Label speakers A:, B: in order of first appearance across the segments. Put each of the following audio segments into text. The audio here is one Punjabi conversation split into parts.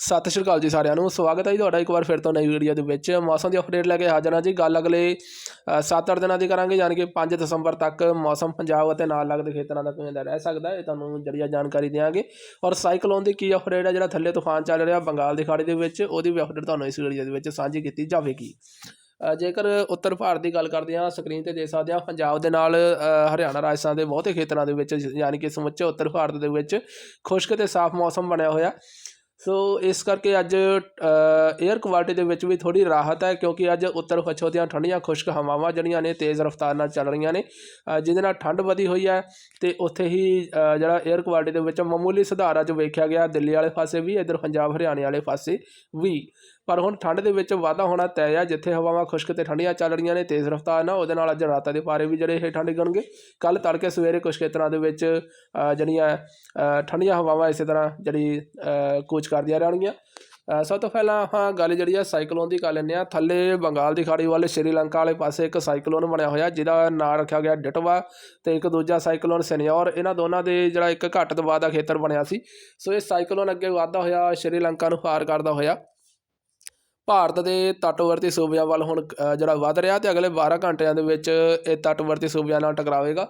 A: ਸਤਿ ਸ਼੍ਰੀ ਅਕਾਲ ਜੀ ਸਾਰਿਆਂ ਨੂੰ। ਸਵਾਗਤ ਹੈ ਜੀ ਤੁਹਾਡਾ ਇੱਕ ਵਾਰ ਫਿਰ ਤੋਂ ਨਵੀਂ ਵੀਡੀਓ ਦੇ ਵਿੱਚ। ਮੌਸਮ ਦੀ ਅਪਡੇਟ ਲੈ ਕੇ ਹਾਜ਼ਰ ਹਾਂ ਜੀ। ਗੱਲ ਅਗਲੇ 7-8 ਦਿਨਾਂ ਦੀ ਕਰਾਂਗੇ, ਯਾਨੀ ਕਿ 5 ਦਸੰਬਰ ਤੱਕ ਮੌਸਮ ਪੰਜਾਬ ਅਤੇ ਨਾਲ ਲੱਗਦੇ ਖੇਤਰਾਂ ਦਾ ਕਿਵੇਂ ਦਾ ਰਹਿ ਸਕਦਾ, ਇਹ ਤੁਹਾਨੂੰ ਜਰੀਆ ਜਾਣਕਾਰੀ ਦੇਵਾਂਗੇ ਔਰ ਸਾਈਕਲੋਨ ਦੀ ਕੀ ਅਪਡੇਟ ਹੈ, ਜਿਹੜਾ ਥੱਲੇ ਤੂਫਾਨ ਚੱਲ ਰਿਹਾ ਬੰਗਾਲ ਦੀ ਖਾੜੀ ਦੇ ਵਿੱਚ, ਉਹਦੀ ਵੀ ਅਪਡੇਟ ਤੁਹਾਨੂੰ ਇਸ ਵੀਡੀਓ ਦੇ ਵਿੱਚ ਸਾਂਝੀ ਕੀਤੀ ਜਾਵੇਗੀ। ਜੇਕਰ ਉੱਤਰ ਭਾਰਤ ਦੀ ਗੱਲ ਕਰਦੇ ਹਾਂ ਸਕਰੀਨ ਤੇ ਦੇਖ ਸਕਦੇ ਹਾਂ, ਪੰਜਾਬ ਦੇ ਨਾਲ ਹਰਿਆਣਾ, ਰਾਜਸਥਾਨ ਦੇ ਬਹੁਤੇ ਖੇਤਰਾਂ ਦੇ ਵਿੱਚ, ਯਾਨੀ ਕਿ ਸਮੁੱਚੇ ਉੱਤਰ ਭਾਰਤ ਦੇ ਵਿੱਚ ਖੁਸ਼ਕ ਤੇ ਸਾਫ਼ ਮੌਸਮ ਬਣਿਆ ਹੋਇਆ। ਸੋ ਇਸ ਕਰਕੇ ਅੱਜ 에ਅਰ ਕੁਆਲਿਟੀ ਦੇ ਵਿੱਚ ਵੀ ਥੋੜੀ ਰਾਹਤ ਹੈ ਕਿਉਂਕਿ ਅੱਜ ਉੱਤਰ ਪੱਛਮ ਦੀਆਂ ਠੰਡੀਆਂ ਖੁਸ਼ਕ ਹਵਾਵਾਂ ਜਿਹੜੀਆਂ ਨੇ, ਤੇਜ਼ ਰਫ਼ਤਾਰ ਨਾਲ ਚੱਲ ਰਹੀਆਂ ਨੇ। ਜਿਹਦੇ ਨਾਲ ਠੰਡ ਵਧੀ ਹੋਈ ਹੈ ਤੇ ਉੱਥੇ ਹੀ ਜਿਹੜਾ 에ਅਰ ਕੁਆਲਿਟੀ ਦੇ ਵਿੱਚ ਮਾਮੂਲੀ ਸੁਧਾਰ ਅੱਜ ਵੇਖਿਆ ਗਿਆ। ਦਿੱਲੀ ਵਾਲੇ ਪਾਸੇ ਵੀ, ਇੱਧਰ ਪੰਜਾਬ, ਹਰਿਆਣੇ ਵਾਲੇ ਪਾਸੇ ਵੀ। ਪਰ ਹੁਣ ਠੰਡ ਦੇ ਵਿੱਚ ਵਾਧਾ ਹੋਣਾ ਤੈਅ ਆ ਜਿੱਥੇ ਹਵਾਵਾਂ ਖੁਸ਼ਕ ਤੇ ਠੰਡੀਆਂ ਚੱਲ ਰਹੀਆਂ ਨੇ ਤੇਜ਼ ਰਫ਼ਤਾਰ ਨਾਲ ਉਹਦੇ ਨਾਲ ਅੱਜ ਰਾਤਾਂ ਦੇ ਪਾਰੇ ਵੀ ਜਿਹੜੇ ਹੇਠਾਂ ਡਿੱਗਣਗੇ ਕੱਲ ਤੜਕੇ ਸਵੇਰੇ ਕੁਝ ਖੇਤਰਾਂ ਦੇ ਵਿੱਚ ਜਿਹੜੀਆਂ ਠੰਡੀਆਂ ਹਵਾਵਾਂ ਇਸੇ ਤਰ੍ਹਾਂ ਜਿਹੜੀ ਅ, ਕੂਚ ਕਰਦੀਆਂ ਰਹਿਣਗੀਆਂ। ਸਭ ਤੋਂ ਪਹਿਲਾਂ ਆਪਾਂ ਗੱਲ ਜਿਹੜੀ ਆ ਸਾਈਕਲੋਨ ਦੀ ਕਰ ਲੈਂਦੇ ਆ ਥੱਲੇ ਬੰਗਾਲ ਦੀ ਖਾੜੀ ਵੱਲ ਸ਼੍ਰੀਲੰਕਾ ਵਾਲੇ ਪਾਸੇ ਇੱਕ ਸਾਈਕਲੋਨ ਬਣਿਆ ਹੋਇਆ ਜਿਹਦਾ ਨਾਂ ਰੱਖਿਆ ਗਿਆ ਡਿਟਵਾ ਤੇ ਇੱਕ ਦੂਜਾ ਸਾਈਕਲੋਨ ਸਿਨਿਓਰ। ਇਹਨਾਂ ਦੋਨਾਂ ਦੇ ਜਿਹੜਾ ਇੱਕ ਘੱਟ ਦਬਾਅ ਦਾ ਖੇਤਰ ਬਣਿਆ ਸੀ। ਸੋ ਇਹ ਸਾਈਕਲੋਨ ਅੱਗੇ ਵਧਦਾ ਹੋਇਆ ਸ਼੍ਰੀਲੰਕਾ ਨੂੰ ਪਾਰ ਕਰਦਾ ਹੋਇਆ। ਭਾਰਤ ਦੇ ਤੱਟਵਰਤੀ ਸੂਬਿਆਂ ਵੱਲ ਹੁਣ ਜਿਹੜਾ ਵੱਧ ਰਿਹਾ ਤੇ ਅਗਲੇ 12 ਘੰਟਿਆਂ ਦੇ ਵਿੱਚ ਇਹ ਤੱਟਵਰਤੀ ਸੂਬਿਆਂ ਨਾਲ ਟਕਰਾਵੇਗਾ।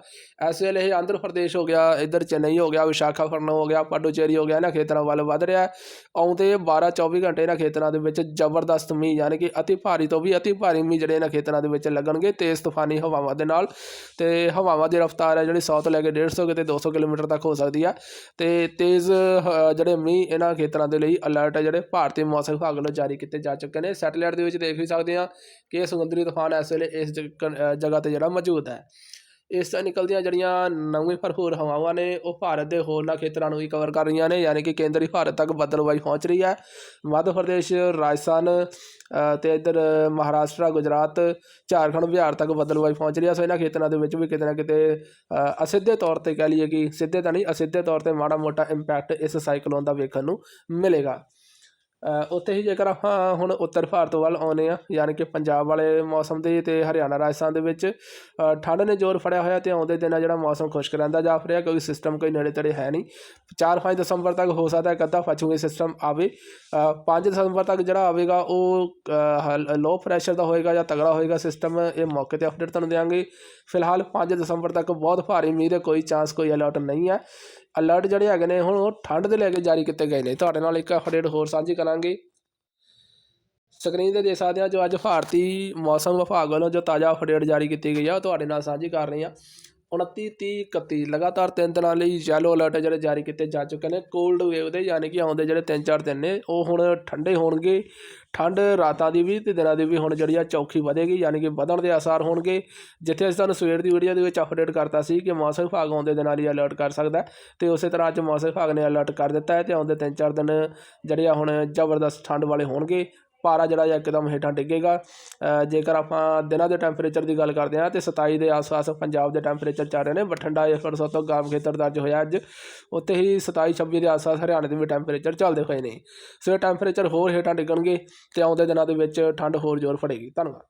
A: ਇਸ ਵੇਲੇ ਇਹ ਆਂਧਰ ਪ੍ਰਦੇਸ਼ ਹੋ ਗਿਆ ਇੱਧਰ ਚੇਨਈ ਹੋ ਗਿਆ ਵਿਸ਼ਾਖਾਪਟਨਮ ਹੋ ਗਿਆ ਪਾਡੂਚੇਰੀ ਹੋ ਗਿਆ ਇਹਨਾਂ ਖੇਤਰਾਂ ਵੱਲ ਵੱਧ ਰਿਹਾ। ਆਉਂਦੇ 12-24 ਘੰਟੇ ਇਹਨਾਂ ਖੇਤਰਾਂ ਦੇ ਵਿੱਚ ਜ਼ਬਰਦਸਤ ਮੀਂਹ ਯਾਨੀ ਕਿ ਅਤੀ ਭਾਰੀ ਤੋਂ ਵੀ ਅਤੀ ਭਾਰੀ ਮੀਂਹ ਜਿਹੜੇ ਇਹਨਾਂ ਖੇਤਰਾਂ ਦੇ ਵਿੱਚ ਲੱਗਣਗੇ ਤੇਜ਼ ਤੂਫਾਨੀ ਹਵਾਵਾਂ ਦੇ ਨਾਲ। ਤੇ ਹਵਾਵਾਂ ਦੀ ਰਫ਼ਤਾਰ ਹੈ ਜਿਹੜੀ 100 ਤੋਂ ਲੈ ਕੇ 150 ਕਿਤੇ 200 ਕਿਲੋਮੀਟਰ ਤੱਕ ਹੋ ਸਕਦੀ ਹੈ। ਤੇ ਤੇਜ਼ ਅ, ਜਿਹੜੇ ਮੀਂਹ ਇਹਨਾਂ ਖੇਤਰਾਂ ਦੇ ਲਈ ਅਲਰਟ ਹੈ ਜਿਹੜੇ ਭਾਰਤੀ ਮੌਸਮ ਵਿਭਾਗ ਵੱਲੋਂ ਜਾਰੀ ਕੀਤੇ ਜਾ ਚੁੱਕੇ ਨੇ ਸੈਟੇਲਾਈਟ ਦੇ ਵਿੱਚ ਦੇਖ ਵੀ ਸਕਦੇ ਹਾਂ ਕਿ ਇਹ ਸਮੁੰਦਰੀ ਤੂਫਾਨ ਇਸ ਵੇਲੇ ਇਸ ਜਗ੍ਹਾ ਤੇ ਜਿਹੜਾ ਮੌਜੂਦ ਹੈ। ਇਸ ਤੋਂ ਨਿਕਲਦੀਆਂ ਜਿਹੜੀਆਂ ਨਵੀਂ ਭਰਪੂਰ ਹਵਾਵਾਂ ਨੇ ਉਹ ਭਾਰਤ ਦੇ ਹੋਰਨਾਂ ਖੇਤਰਾਂ ਨੂੰ ਵੀ ਕਵਰ ਕਰ ਰਹੀਆਂ ਨੇ ਯਾਨੀ ਕਿ ਕੇਂਦਰੀ ਭਾਰਤ ਤੱਕ ਬੱਦਲਵਾਈ ਪਹੁੰਚ ਰਹੀ ਹੈ। ਮੱਧ ਪ੍ਰਦੇਸ਼ ਰਾਜਸਥਾਨ ਅ, ਤੇ ਇੱਧਰ ਮਹਾਰਾਸ਼ਟਰ ਗੁਜਰਾਤ ਝਾਰਖੰਡ ਬਿਹਾਰ ਤੱਕ ਬੱਦਲਵਾਈ ਪਹੁੰਚ ਰਹੀ ਹੈ। ਸੋ ਇਹਨਾਂ ਖੇਤਰਾਂ ਦੇ ਵਿੱਚ ਵੀ ਕਿਤੇ ਨਾ ਕਿਤੇ ਅਸਿੱਧੇ ਤੌਰ ਤੇ ਕਹਿ ਲਈਏ ਕਿ ਸਿੱਧੇ ਤਾਂ ਨਹੀਂ ਅਸਿੱਧੇ ਤੌਰ ਤੇ ਮਾੜਾ ਮੋਟਾ ਇੰਪੈਕਟ ਇਸ ਸਾਈਕਲੋਨ ਦਾ ਵੇਖਣ ਨੂੰ ਮਿਲੇਗਾ। ਉੱਥੇ ਹੀ ਜੇਕਰ ਆਪਾਂ ਹੁਣ ਉੱਤਰ ਭਾਰਤ ਵੱਲ ਆਉਂਦੇ ਆ ਯਾਨੀ ਕਿ ਪੰਜਾਬ ਵਾਲੇ ਮੌਸਮ ਦੇ ਤੇ ਹਰਿਆਣਾ, ਰਾਜਸਥਾਨ ਦੇ ਵਿੱਚ ਠੰਡ ਨੇ ਜ਼ੋਰ ਫੜਿਆ ਹੋਇਆ ਤੇ ਆਉਂਦੇ ਦਿਨਾਂ ਜਿਹੜਾ ਮੌਸਮ ਖੁਸ਼ਕ ਰਹਿੰਦਾ ਜਾ ਰਿਹਾ ਕਿਉਂਕਿ ਸਿਸਟਮ ਕੋਈ ਨੇੜੇ ਤੇੜੇ ਹੈ ਨਹੀਂ। 4-5 ਦਸੰਬਰ ਤੱਕ ਹੋ ਸਕਦਾ ਇੱਕ ਅੱਧਾ ਪੱਛਮੀ ਸਿਸਟਮ ਆਵੇ। 5 ਦਸੰਬਰ ਤੱਕ ਜਿਹੜਾ ਆਵੇਗਾ ਉਹ ਲੋ ਪ੍ਰੈਸ਼ਰ ਦਾ ਹੋਏਗਾ ਜਾਂ ਤਗੜਾ ਹੋਏਗਾ ਸਿਸਟਮ ਇਹ ਮੌਕੇ ਤੇ ਅਪਡੇਟ ਤੁਹਾਨੂੰ ਦੇਵਾਂਗੇ ਫਿਲਹਾਲ 5 ਦਸੰਬਰ ਤੱਕ ਬਹੁਤ ਭਾਰੀ ਮੀਂਹ ਦੇ ਕੋਈ ਚਾਂਸ ਕੋਈ ਅਲਰਟ ਨਹੀਂ ਹੈ। ਅਲਰਟ ਜਿਹੜੇ ਹੈਗੇ ਨੇ, ਹੁਣ ਉਹ ਠੰਡ ਦੇ ਲੈ ਕੇ ਜਾਰੀ ਕੀਤੇ ਗਏ ਨੇ। ਤੁਹਾਡੇ ਨਾਲ ਇੱਕ ਅਪਡੇਟ ਹੋਰ ਸਾਂਝੀ ਕਰਾਂਗੇ। ਸਕਰੀਨ ਤੇ ਦੇਖ ਸਕਦੇ ਆ ਜੋ ਅੱਜ ਭਾਰਤੀ ਮੌਸਮ ਵਿਭਾਗ ਵੱਲੋਂ ਜੋ ਤਾਜ਼ਾ ਅਪਡੇਟ ਜਾਰੀ ਕੀਤੀ ਗਈ ਆ, ਉਹ ਤੁਹਾਡੇ ਨਾਲ ਸਾਂਝੀ ਕਰ ਰਹੇ ਆ। 29 30 31 ਲਗਾਤਾਰ ਤਿੰਨ ਦਿਨਾਂ ਲਈ ਯੈਲੋ ਅਲਰਟ ਜਿਹੜੇ ਜਾਰੀ ਕੀਤੇ ਜਾ ਚੁੱਕੇ ਨੇ। ਕੋਲਡ ਵੇਵ ਦੇ ਯਾਨੀ ਕਿ ਆਉਂਦੇ ਜਿਹੜੇ 3-4 ਦਿਨ ਨੇ, ਉਹ ਹੁਣ ਠੰਡੇ ਹੋਣਗੇ। ਠੰਡ ਰਾਤਾਂ ਦੀ ਵੀ ਤੇ ਦਿਨਾਂ ਦੀ ਵੀ ਹੁਣ ਜਿਹੜੀ ਆ ਚੌਕੀ ਵਧੇਗੀ, ਯਾਨੀ ਕਿ ਵਧਣ ਦੇ ਆਸਾਰ ਹੋਣਗੇ। ਜਿੱਥੇ ਅਸੀਂ ਤੁਹਾਨੂੰ ਸਵੇਰ ਦੀ ਵੀਡੀਓ ਦੇ ਵਿੱਚ ਅਪਡੇਟ ਕਰਤਾ ਸੀ ਕਿ ਮੌਸਮ ਵਿਭਾਗ ਆਉਂਦੇ ਦਿਨਾਂ ਲਈ ਅਲਰਟ ਕਰ ਸਕਦਾ ਹੈ ਤੇ ਉਸੇ ਤਰ੍ਹਾਂ ਅੱਜ ਮੌਸਮ ਵਿਭਾਗ ਨੇ ਅਲਰਟ ਕਰ ਦਿੱਤਾ ਹੈ ਤੇ ਆਉਂਦੇ 3-4 ਦਿਨ ਜਿਹੜੇ ਆ ਹੁਣ ਜ਼ਬਰਦਸਤ ਠੰਡ ਵਾਲੇ ਹੋਣਗੇ। ਪਾਰਾ ਜਿਹੜਾ ਆ ਇੱਕਦਮ ਹੇਠਾਂ ਡਿੱਗੇਗਾ। ਜੇਕਰ ਆਪਾਂ ਦਿਨਾਂ ਦੇ ਟੈਂਪਰੇਚਰ ਦੀ ਗੱਲ ਕਰਦੇ ਹਾਂ ਤੇ 27 ਦੇ ਆਸ-ਪਾਸ ਪੰਜਾਬ ਦੇ ਟੈਂਪਰੇਚਰ ਚੱਲ ਰਹੇ ਨੇ, ਬਠਿੰਡਾ ਇਸ ਪਰ ਸਭ ਤੋਂ ਗਰਮ ਖੇਤਰ ਦਰਜ ਹੋਇਆ ਅੱਜ, ਉੱਥੇ ਹੀ 27 26 ਦੇ ਆਸ-ਪਾਸ ਹਰਿਆਣੇ ਦੇ ਵੀ ਟੈਂਪਰੇਚਰ ਚੱਲਦੇ ਹੋਏ ਨੇ। ਸੋ ਇਹ ਟੈਂਪਰੇਚਰ ਹੋਰ ਹੇਠਾਂ ਡਿੱਗਣਗੇ ਤੇ ਆਉਂਦੇ ਦਿਨਾਂ ਦੇ ਵਿੱਚ ਠੰਡ ਹੋਰ ਜ਼ੋਰ ਫੜੇਗੀ। ਧੰਨਵਾਦ।